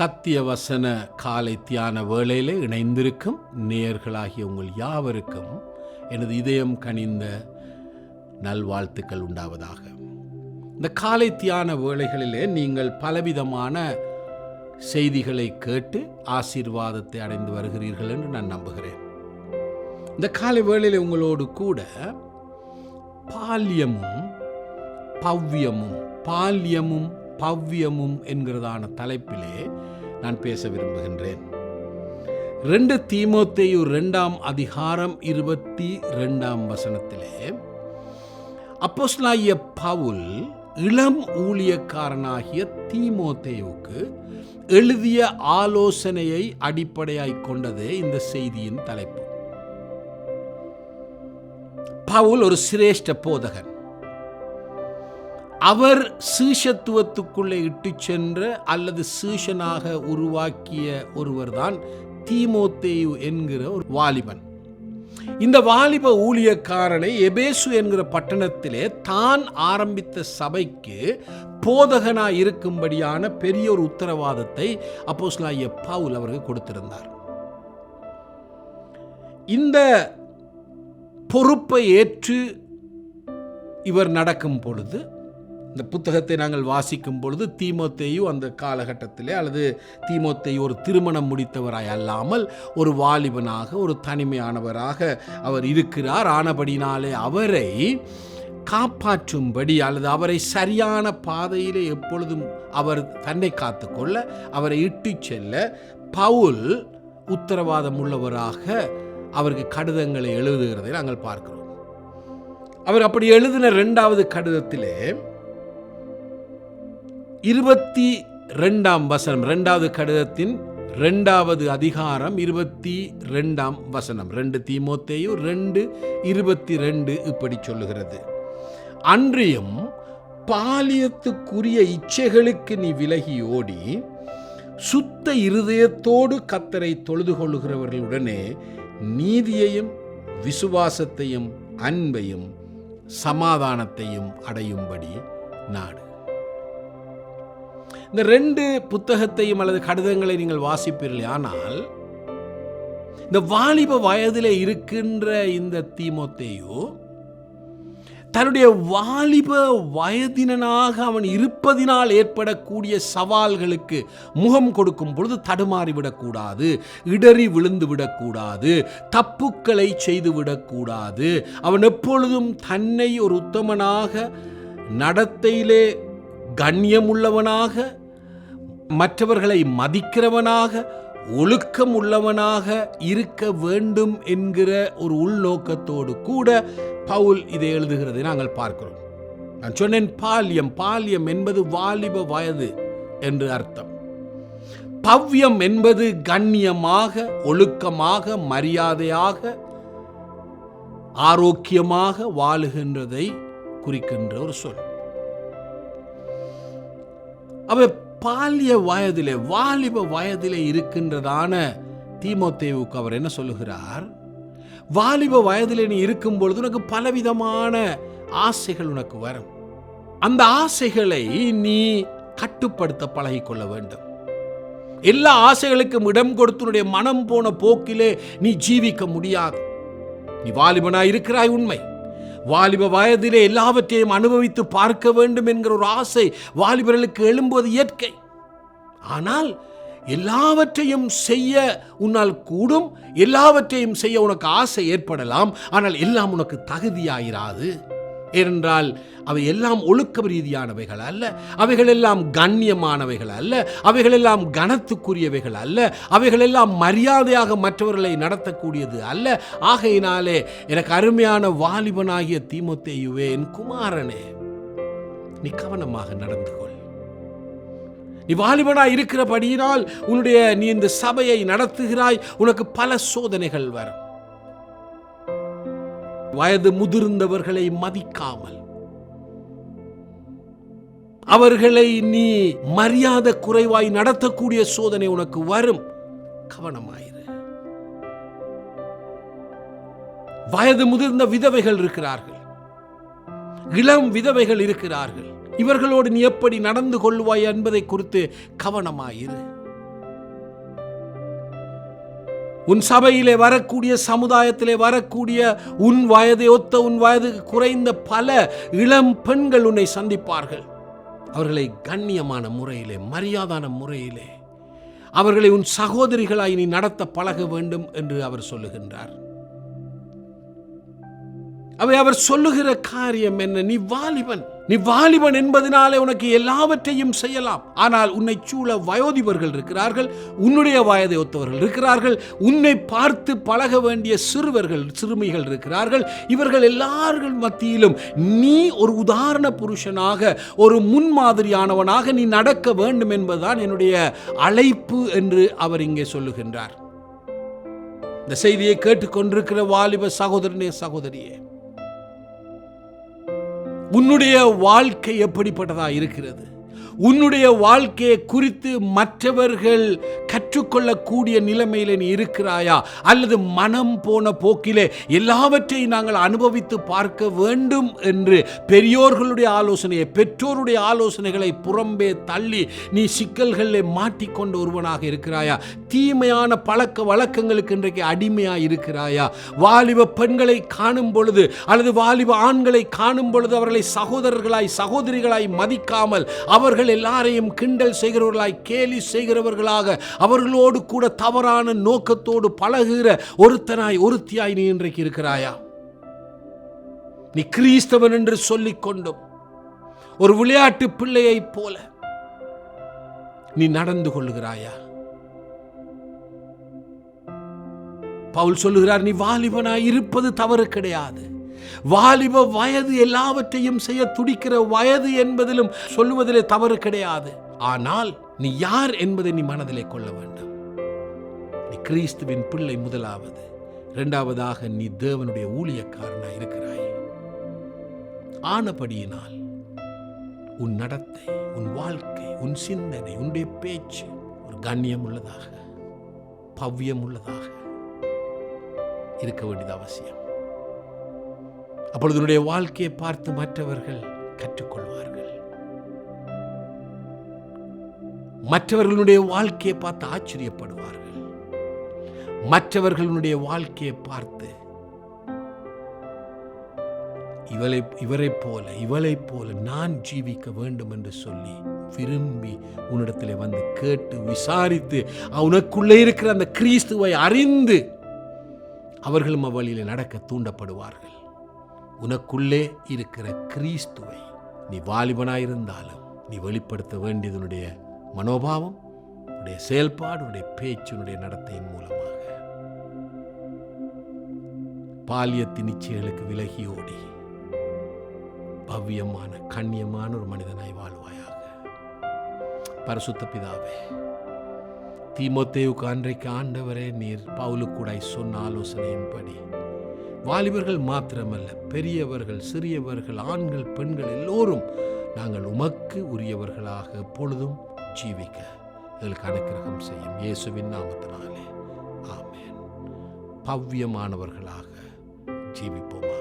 சத்தியவசன காலை தியான வேளையிலே இணைந்திருக்கும் நேயர்களாகிய உங்கள் யாவருக்கும் எனது இதயம் கனிந்த நல்வாழ்த்துக்கள் உண்டாவதாக. இந்த காலை தியான வேளைகளிலே நீங்கள் பலவிதமான செய்திகளை கேட்டு ஆசீர்வாதத்தை அடைந்து வருகிறீர்கள் என்று நான் நம்புகிறேன். இந்த காலை வேளையில் உங்களோடு கூட பால்யமும் பவ்யமும் பால்யமும் பவ்யமும் என்கிறதான தலைப்பிலே நான் பேச விரும்புகின்றேன். ரெண்டு தீமோத்தேயு ரெண்டாம் அதிகாரம் இருபத்தி ரெண்டாம் வசனத்திலே அப்போஸ்லாகிய பவுல் இளம் ஊழியக்காரனாகிய தீமோத்தேவுக்கு எழுதிய ஆலோசனையை அடிப்படையாய் கொண்டதே இந்த செய்தியின் தலைப்பு. பவுல் ஒரு சிரேஷ்ட போதகன். அவர் சீஷத்துவத்துக்குள்ளே இட்டு சென்ற அல்லது சீஷனாக உருவாக்கிய ஒருவர்தான் தீமோத்தேயு என்கிற ஒரு வாலிபன். இந்த வாலிப ஊழியக்காரனை எபேசு என்கிற பட்டணத்திலே தான் ஆரம்பித்த சபைக்கு போதகனாக இருக்கும்படியான பெரிய ஒரு உத்தரவாதத்தை அப்போஸ்லாய பவுல் அவர்கள் கொடுத்திருந்தார். இந்த பொறுப்பை ஏற்று இவர் நடக்கும் பொழுது இந்த புத்தகத்தை நாங்கள் வாசிக்கும் பொழுது தீமோத்தேயு அந்த காலகட்டத்திலே அல்லது தீமோத்தேயு ஒரு திருமணம் முடித்தவராய் அல்லாமல் ஒரு வாலிபனாக ஒரு தனிமையானவராக அவர் இருக்கிறார். ஆனபடினாலே அவரை காப்பாற்றும்படி அல்லது அவரை சரியான பாதையிலே எப்பொழுதும் அவர் தன்னை காத்துக்கொள்ள அவரை இட்டு செல்ல பவுல் உத்தரவாதம் உள்ளவராக அவருக்கு கடிதங்களை எழுதுகிறதை நாங்கள் பார்க்கிறோம். அவர் அப்படி எழுதின ரெண்டாவது கடிதத்திலே இருபத்தி ரெண்டாம் வசனம் ரெண்டாவது கடிதத்தின் ரெண்டாவது அதிகாரம் இருபத்தி ரெண்டாம் வசனம். ரெண்டு தீமோத்தேயு ரெண்டு இருபத்தி ரெண்டு இப்படி சொல்லுகிறது. அன்றியும் பாலியத்துக்குரிய இச்சைகளுக்கு நீ விலகி ஓடி சுத்த இருதயத்தோடு கத்தரை தொழுது கொள்ளுகிறவர்களுடனே நீதியையும் விசுவாசத்தையும் அன்பையும் சமாதானத்தையும் அடையும்படி நாடு. இந்த ரெண்டு புத்தகத்தையும் அல்லது கடிதங்களை நீங்கள் வாசிப்பீர்கள் ஆனால் இந்த வாலிப வயதில் இருக்கின்ற இந்த தீமோத்தேயோ தன்னுடைய வாலிப வயதினனாக அவன் இருப்பதினால் ஏற்படக்கூடிய சவால்களுக்கு முகம் கொடுக்கும் பொழுது தடுமாறி விடக்கூடாது இடறி விழுந்து விடக்கூடாது தப்புக்களை செய்து விடக்கூடாது அவன் எப்பொழுதும் தன்னை ஒரு உத்தமனாக நடத்தையிலே கண்ணியமுள்ளவனாக மற்றவர்களை மதிக்கிறவனாக ஒழுக்கம் உள்ளவனாக இருக்க வேண்டும் என்கிற ஒரு உள்நோக்கத்தோடு கூட பவுல் இதை எழுதுகிறதை நாங்கள் பார்க்கிறோம். நான் சொன்னேன் பால்யம் பால்யம் என்பது வாலிப வயது என்று அர்த்தம். பவ்யம் என்பது கண்ணியமாக ஒழுக்கமாக மரியாதையாக ஆரோக்கியமாக வாழுகின்றதை குறிக்கின்ற ஒரு சொல். அவர் பாலிய வயதிலே வாலிப வயதிலே இருக்கின்றதான தீமோத்தேவுக்கு அவர் என்ன சொல்லுகிறார்? வாலிப வயதிலே நீ இருக்கும் பொழுது உனக்கு பலவிதமான ஆசைகள் உனக்கு வரும். அந்த ஆசைகளை நீ கட்டுப்படுத்த பழகிக்கொள்ள வேண்டும். எல்லா ஆசைகளுக்கும் இடம் கொடுத்து உன்னுடைய மனம் போன போக்கிலே நீ ஜீவிக்க முடியாது. நீ வாலிபனாய் இருக்கிறாய் உண்மை. வாலிப வயதிலே எல்லாவற்றையும் அனுபவித்து பார்க்க வேண்டும் என்கிற ஒரு ஆசை வாலிபர்களுக்கு எழும்புவது இயற்கை. ஆனால் எல்லாவற்றையும் செய்ய உன்னால் கூடும் எல்லாவற்றையும் செய்ய உனக்கு ஆசை ஏற்படலாம் ஆனால் எல்லாம் உனக்கு தகுதியாயிராது. ஏனென்றால் அவை எல்லாம் ஒழுக்க ரீதியானவைகள் அல்ல. அவைகள் எல்லாம் கண்ணியமானவைகள் அல்ல. அவைகள் எல்லாம் கனத்துக்குரியவைகள் அல்ல. அவைகள் எல்லாம் மரியாதையாக மற்றவர்களை நடத்தக்கூடியது அல்ல. ஆகையினாலே எனக்கு அருமையான வாலிபனாகிய தீமோத்தேயுவே என் குமாரனே நீ கவனமாக நடந்து கொள். நீ வாலிபனா இருக்கிறபடியினால் உன்னுடைய நீ இந்த சபையை நடத்துகிறாய். உனக்கு பல சோதனைகள் வரும். வயது முதிர்ந்தவர்களை மதிக்காமல். அவர்களை நீ மரியாதை குறைவாய் நடத்தக்கூடிய சோதனை உனக்கு வரும். கவனமாயிரு. வயது முதிர்ந்த விதவைகள் இருக்கிறார்கள். இளம் விதவைகள் இருக்கிறார்கள். இவர்களோடு நீ எப்படி நடந்து கொள்வாய் என்பதை குறித்து கவனமாயிரு. உன் சபையிலே வரக்கூடிய சமுதாயத்திலே வரக்கூடிய உன் வயதை ஒத்த உன் வயதுக்கு குறைந்த பல இளம் பெண்கள் உன்னை சந்திப்பார்கள். அவர்களை கண்ணியமான முறையிலே மரியாதான முறையிலே அவர்களை உன் சகோதரிகளாய் நீ நடத்த பழக வேண்டும் என்று அவர் சொல்லுகின்றார். அவை அவர் சொல்லுகிற காரியம் என்ன? நீ வாலிபன். நீ வாலிபன் என்பதனாலே உனக்கு எல்லாவற்றையும் செய்யலாம். ஆனால் உன்னை சூழ வயோதிபர்கள் இருக்கிறார்கள் உன்னுடைய வயதை ஒத்தவர்கள் இருக்கிறார்கள் உன்னை பார்த்து பழக வேண்டிய சிறுவர்கள் சிறுமிகள் இருக்கிறார்கள். இவர்கள் எல்லார்கள் மத்தியிலும் நீ ஒரு உதாரண புருஷனாக ஒரு முன்மாதிரியானவனாக நீ நடக்க வேண்டும் என்பதுதான் என்னுடைய அழைப்பு என்று அவர் இங்கே சொல்லுகின்றார். இந்த செய்தியை கேட்டுக்கொண்டிருக்கிற வாலிப சகோதரனே சகோதரியே உன்னுடைய வாழ்க்கை எப்படிப்பட்டதாக இருக்கிறது? உன்னுடைய வாழ்க்கையை குறித்து மற்றவர்கள் கற்றுக்கொள்ளக்கூடிய நிலைமையில நீ இருக்கிறாயா? அல்லது மனம் போன போக்கிலே எல்லாவற்றையும் நாங்கள் அனுபவித்து பார்க்க வேண்டும் என்று பெரியோர்களுடைய ஆலோசனையை பெற்றோருடைய ஆலோசனைகளை புறம்பே தள்ளி நீ சிக்கல்களில் மாட்டிக்கொண்ட ஒருவனாக இருக்கிறாயா? தீமையான பழக்க வழக்கங்களுக்கு இன்றைக்கு அடிமையாக இருக்கிறாயா? வாலிப பெண்களை காணும் பொழுது அல்லது வாலிப ஆண்களை காணும் பொழுது அவர்களை சகோதரர்களாய் சகோதரிகளாய் மதிக்காமல் அவர்கள் எல்லாரையும் கிண்டல் செய்கிறவர்களாய் கேலி செய்கிறவர்களாக அவர்களோடு கூட தவறான நோக்கத்தோடு பழகுகிற ஒருத்தனாய் ஒருத்தியாய் நீ இன்றைக்கு இருக்கிறாயா? நீ கிறிஸ்தவன் என்று சொல்லிக் கொண்டும் ஒரு விளையாட்டு பிள்ளையைப் போல நீ நடந்து கொள்ளுகிறாயா? பவுல் சொல்லுகிறார் நீ வாலிபனாய் இருப்பது தவறு கிடையாது. வாலிப வயது எல்லாவற்றையும் செய்ய துடிக்கிற வயது என்பதிலும் சொல்லுவதிலே தவறு கிடையாது. ஆனால் நீ யார் என்பதை நீ மனதிலே கொள்ள வேண்டும். நீ கிறிஸ்துவின் பிள்ளை முதலாவது. இரண்டாவதாக நீ தேவனுடைய ஊழியக்காரனாக இருக்கிறாய். ஆனபடியினால் உன் நடத்தை உன் வாழ்க்கை உன் சிந்தனை உன்னுடைய பேச்சு ஒரு கண்ணியம் உள்ளதாக பவ்யம் உள்ளதாக இருக்க வேண்டியது அவசியம். அப்பொழுது உன்னுடைய வாழ்க்கையை பார்த்து மற்றவர்கள் கற்றுக்கொள்வார்கள். மற்றவர்களுடைய வாழ்க்கையை பார்த்து ஆச்சரியப்படுவார்கள். மற்றவர்களுடைய வாழ்க்கையை பார்த்து இவளை இவரை போல இவளை போல நான் ஜீவிக்க வேண்டும் என்று சொல்லி விரும்பி உன்னிடத்தில் வந்து கேட்டு விசாரித்து உனக்குள்ளே இருக்கிற அந்த கிறிஸ்துவை அறிந்து அவர்களும் அவ்வழியில் நடக்க தூண்டப்படுவார்கள். உனக்குள்ளே இருக்கிற கிறிஸ்துவை நீ வாலிபனாயிருந்தாலும் நீ வெளிப்படுத்த வேண்டியதனுடைய மனோபாவம் உன்னுடைய செயல்பாடு உன்னுடைய பேச்சு நடத்தையின் மூலமாக. பாலியத்தின் நிச்சயங்களுக்கு விலகி ஓடி. பவ்யமான கண்ணியமான ஒரு மனிதனாய் வாழ்வாயாக. பரிசுத்த பிதாவே தீமோத்தேவுக்கு அன்றைக்கு ஆண்டவரே நீர் பவுலுக்கூடாய் சொன்ன ஆலோசனையின்படி வாலிபர்கள் மாத்திரமல்ல பெரியவர்கள் சிறியவர்கள் ஆண்கள் பெண்கள் எல்லோரும் நாங்கள் உமக்கு உரியவர்களாக எப்பொழுதும் ஜீவிக்க எங்களுக்கு அனுக்கிரகம் செய்யும் இயேசுவின் நாமத்தினாலே. ஆமேன். பவ்யமானவர்களாக ஜீவிப்போமா?